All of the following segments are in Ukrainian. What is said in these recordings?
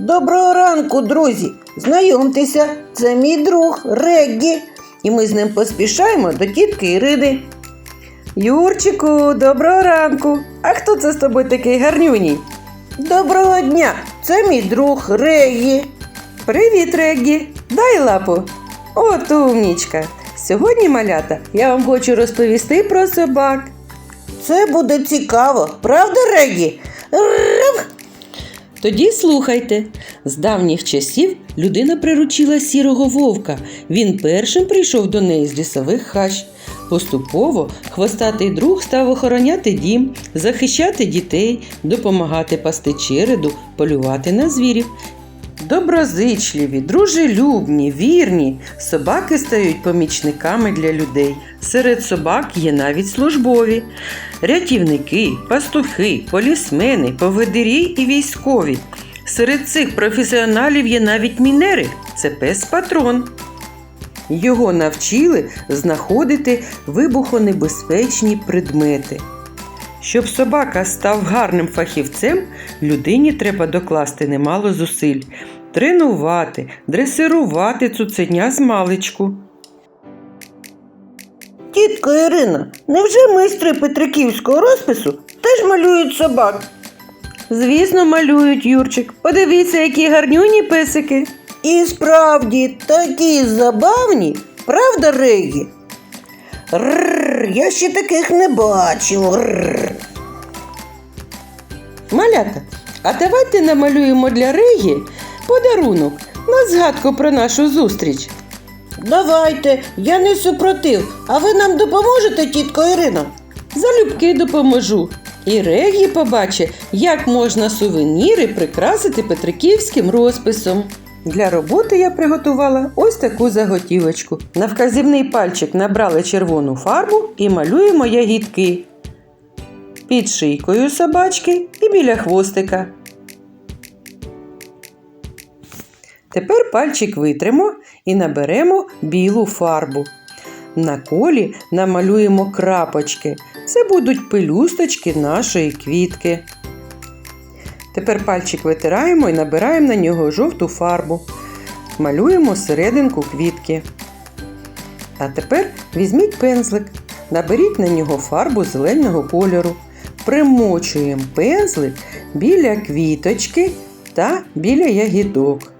Доброго ранку, друзі! Знайомтеся, це мій друг Реггі. І ми з ним поспішаємо до тітки Ірини. Юрчику, доброго ранку. А хто це з тобою такий гарнюній? Доброго дня! Це мій друг Реггі. Привіт, Реггі. Дай лапу. От умнічка. Сьогодні, малята, я вам хочу розповісти про собак. Це буде цікаво, правда, Регі? Тоді слухайте. З давніх часів людина приручила сірого вовка. Він першим прийшов до неї з лісових хащ. Поступово хвостатий друг став охороняти дім, захищати дітей, допомагати пасти череду, полювати на звірів. Доброзичливі, дружелюбні, вірні, собаки стають помічниками для людей. Серед собак є навіть службові, рятівники, пастухи, полісмени, поведирі і військові. Серед цих професіоналів є навіть мінери це пес-патрон. Його навчили знаходити вибухонебезпечні предмети. Щоб собака став гарним фахівцем, людині треба докласти немало зусиль, тренувати, дресирувати цуценя з маличку. Тітко Ірина, невже майстри Петриківського розпису теж малюють собак? Звісно, малюють, Юрчик. Подивіться, які гарнюні песики. І справді такі забавні, правда, Регі? Рррр, я ще таких не бачив. Рррр. Малята, а давайте намалюємо для Регі подарунок на згадку про нашу зустріч. Давайте, я не супротив, а ви нам допоможете, тітко Ірино? Залюбки допоможу. І Регі побачить, як можна сувеніри прикрасити петриківським розписом. Для роботи я приготувала ось таку заготівочку. На вказівний пальчик набрали червону фарбу і малюємо ягідки. Під шийкою собачки і біля хвостика. Тепер пальчик витримо і наберемо білу фарбу. На колі намалюємо крапочки. Це будуть пелюсточки нашої квітки. Тепер пальчик витираємо і набираємо на нього жовту фарбу. Малюємо серединку квітки. А тепер візьміть пензлик, наберіть на нього фарбу зеленого кольору. Примочуємо пензлик біля квіточки та біля ягідок.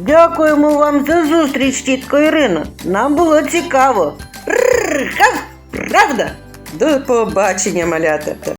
Дякуємо вам за зустріч, тітко Ірино. Нам було цікаво. Правда? До побачення, малята.